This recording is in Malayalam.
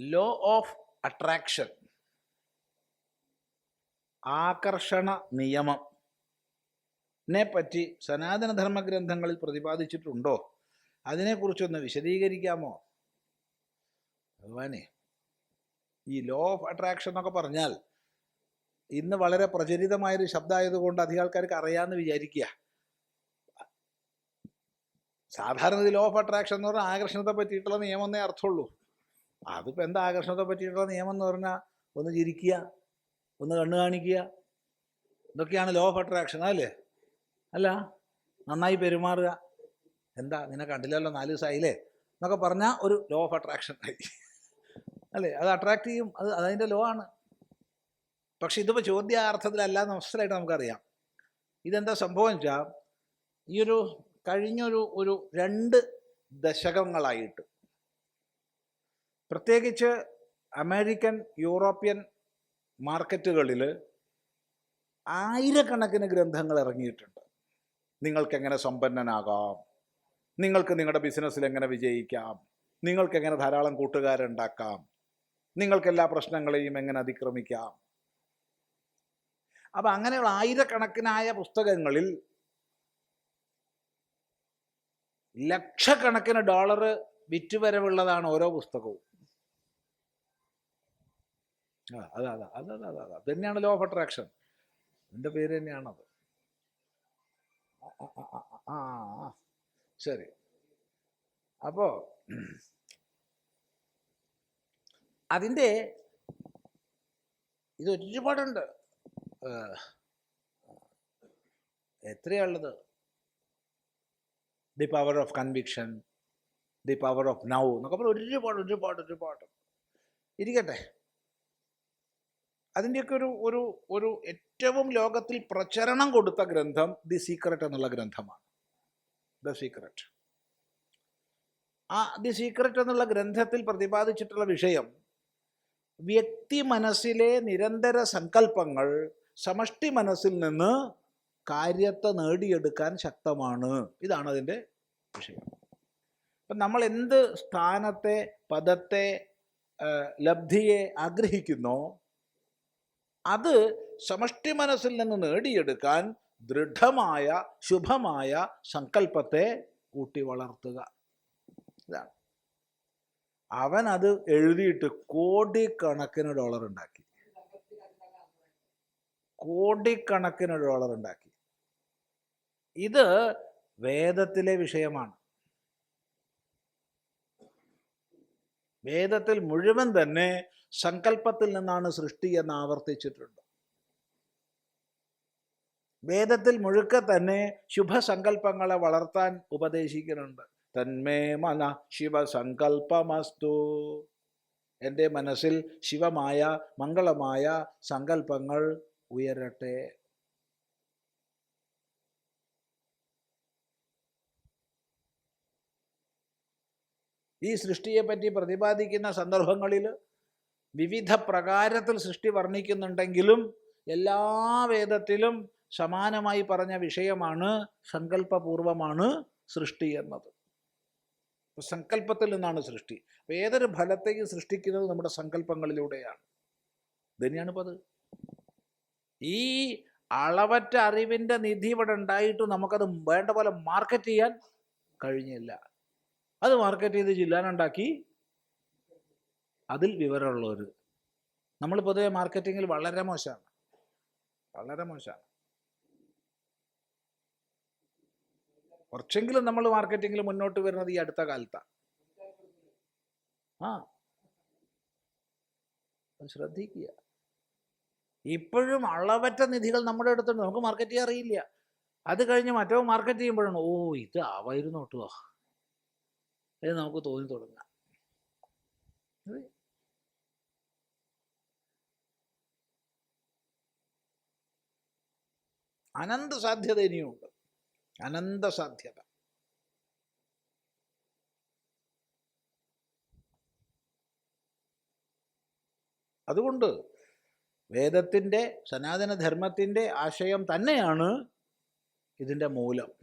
ലോ ഓഫ് അട്രാക്ഷൻ ആകർഷണ നിയമം. നെ പറ്റി സനാതനധർമ്മ ഗ്രന്ഥങ്ങളിൽ പ്രതിപാദിച്ചിട്ടുണ്ടോ? അതിനെക്കുറിച്ചൊന്ന് വിശദീകരിക്കാമോ? ഭഗവാനെ ഈ ലോ ഓഫ് അട്രാക്ഷൻ എന്നൊക്കെ പറഞ്ഞാൽ ഇന്ന് വളരെ പ്രചരിതമായൊരു ശബ്ദമായതുകൊണ്ട് അധികം ആൾക്കാർക്ക് അറിയാമെന്ന് വിചാരിക്കുക. സാധാരണ ലോ ഓഫ് അട്രാക്ഷൻ എന്ന് പറഞ്ഞാൽ ആകർഷണത്തെ പറ്റിയിട്ടുള്ള നിയമം എന്നേ അർത്ഥമുള്ളൂ. അതിപ്പോൾ എന്താ ആകർഷണത്തെ പറ്റിയിട്ടുള്ള നിയമം എന്ന് പറഞ്ഞാൽ ഒന്ന് ചിരിക്കുക ഒന്ന് കണ്ണു കാണിക്കുക. ഇതൊക്കെയാണ് ലോ ഓഫ് അട്രാക്ഷൻ അല്ലേ? അല്ല നന്നായി പെരുമാറുക. എന്താ നിന്നെ കണ്ടില്ലല്ലോ നാല് ദിവസമായില്ലേ എന്നൊക്കെ പറഞ്ഞാൽ ഒരു ലോ ഓഫ് അട്രാക്ഷൻ ആയി. അല്ലേ? അത് അട്രാക്ട് ചെയ്യും. അത് അതതിന്റെ ലോ ആണ്. പക്ഷെ ഇതിപ്പോൾ ചോദ്യാർത്ഥത്തിലല്ല മനസ്സിലായിട്ട് നമുക്കറിയാം. ഇതെന്താ സംഭവം വെച്ചാൽ ഈ ഒരു കഴിഞ്ഞൊരു ഒരു രണ്ട് ദശകങ്ങളായിട്ട്. പ്രത്യേകിച്ച് അമേരിക്കൻ യൂറോപ്യൻ മാർക്കറ്റുകളിൽ ആയിരക്കണക്കിന് ഗ്രന്ഥങ്ങൾ ഇറങ്ങിയിട്ടുണ്ട്. നിങ്ങൾക്ക് എങ്ങനെ സമ്പന്നനാകാം? നിങ്ങൾക്ക് നിങ്ങളുടെ ബിസിനസ്സിൽ എങ്ങനെ വിജയിക്കാം? നിങ്ങൾക്ക് എങ്ങനെ ധാരാളം കൂട്ടുകാരുണ്ടാക്കാം? നിങ്ങൾക്ക് എല്ലാ പ്രശ്നങ്ങളെയും എങ്ങനെ അതിക്രമിക്കാം? അപ്പം അങ്ങനെയുള്ള ആയിരക്കണക്കിനായ പുസ്തകങ്ങളിൽ ലക്ഷക്കണക്കിന് ഡോളർ വിറ്റുവരവുള്ളതാണ് ഓരോ പുസ്തകവും. ആ അതാ അതാ അതാ അതാ അതെ അത്. തന്നെയാണ് ലോ ഓഫ് അട്രാക്ഷൻ എന്റെ പേര് തന്നെയാണത്. ആ, ശരി. അപ്പോ അതിന്റെ ഇത് ഒരുപാടുണ്ട് എത്രയാണുള്ളത് the power of conviction the power of now എന്നൊക്കെ പറഞ്ഞാൽ ഒരുപാട് ഒരുപാട് ഒരുപാട്. ഇരിക്കട്ടെ. അതിന്റെയൊക്കെ ഒരു ഒരു ഒരു ഏറ്റവും ലോകത്തിൽ പ്രചരണം കൊടുത്ത ഗ്രന്ഥം ദി സീക്രട്ട് എന്നുള്ള ഗ്രന്ഥമാണ്. The secret. ആ ദി സീക്രട്ട് എന്നുള്ള ഗ്രന്ഥത്തിൽ പ്രതിപാദിച്ചിട്ടുള്ള വിഷയം വ്യക്തി മനസ്സിലെ നിരന്തര സങ്കല്പങ്ങൾ സമഷ്ടി മനസ്സിൽ നിന്ന് കാര്യത്തെ നേടിയെടുക്കാൻ ശക്തമാണ്. ഇതാണ് അതിന്റെ വിഷയം. അപ്പം നമ്മൾ എന്ത് സ്ഥാനത്തെ പദത്തെ ലബ്ധിയെ ആഗ്രഹിക്കുന്നോ അത് സമഷ്ടി മനസ്സിൽ നിന്ന് നേടിയെടുക്കാൻ ദൃഢമായ ശുഭമായ സങ്കല്പത്തെ കൂട്ടി വളർത്തുക. ഇതാണ്. അവൻ അത് എഴുതിയിട്ട് കോടിക്കണക്കിന് ഡോളർ ഉണ്ടാക്കി. കോടിക്കണക്കിന് ഡോളർ ഉണ്ടാക്കി. ഇത് വേദത്തിലെ വിഷയമാണ്. വേദത്തിൽ മുഴുവൻ തന്നെ സങ്കല്പത്തിൽ നിന്നാണ് സൃഷ്ടി എന്ന് ആവർത്തിച്ചിട്ടുണ്ട്. വേദത്തിൽ മുഴുക്ക തന്നെ ശുഭസങ്കല്പങ്ങളെ വളർത്താൻ ഉപദേശിക്കുന്നുണ്ട്. തന്മേ മന ശിവസങ്കല്പമസ്തു എന്റെ മനസ്സിൽ ശിവമായ മംഗളമായ സങ്കല്പങ്ങൾ ഉയരട്ടെ. ഈ സൃഷ്ടിയെപ്പറ്റി പ്രതിപാദിക്കുന്ന സന്ദർഭങ്ങളിൽ വിവിധ പ്രകാരത്തിൽ സൃഷ്ടി വർണിക്കുന്നുണ്ടെങ്കിലും എല്ലാ വേദത്തിലും സമാനമായി പറഞ്ഞ വിഷയമാണ് സങ്കല്പപൂർവമാണ് സൃഷ്ടി എന്നത്. സങ്കല്പത്തിൽ നിന്നാണ് സൃഷ്ടി. ഏതൊരു ഫലത്തെയും സൃഷ്ടിക്കുന്നത് നമ്മുടെ സങ്കല്പങ്ങളിലൂടെയാണ്. ഇതന്നെയാണ് ഇപ്പോൾ അത് ഈ അളവറ്റ അറിവിന്റെ നിധി ഇവിടെ ഉണ്ടായിട്ട് നമുക്കത് വേണ്ട പോലെ മാർക്കറ്റ് ചെയ്യാൻ കഴിഞ്ഞില്ല. അത് മാർക്കറ്റ് ചെയ്ത് ജില്ലാനുണ്ടാക്കി അതിൽ വിവരമുള്ളവർ നമ്മൾ പൊതുവെ മാർക്കറ്റിങ്ങിൽ വളരെ മോശമാണ്. വളരെ മോശമാണ്. കുറച്ചെങ്കിലും നമ്മൾ മാർക്കറ്റിങ്ങിൽ മുന്നോട്ട് വരുന്നത് ഈ അടുത്ത കാലത്താണ് ആ. ശ്രദ്ധിക്കുക. ഇപ്പോഴും അളവറ്റ നിധികൾ നമ്മുടെ അടുത്തുണ്ട്. നമുക്ക് മാർക്കറ്റ് ചെയ്യാൻ അറിയില്ല. അത് കഴിഞ്ഞ് മറ്റോ മാർക്കറ്റ് ചെയ്യുമ്പോഴാണ് ഓ ഇത് ആവായിരുന്നു കേട്ടോ എന്ന് നമുക്ക് തോന്നി തുടങ്ങാം. അനന്ത സാധ്യത ഇനിയുണ്ട്. അനന്ത സാധ്യത. അതുകൊണ്ട് വേദത്തിന്റെ സനാതനധർമ്മത്തിന്റെ ആശയം തന്നെയാണ് ഇതിന്റെ മൂലം.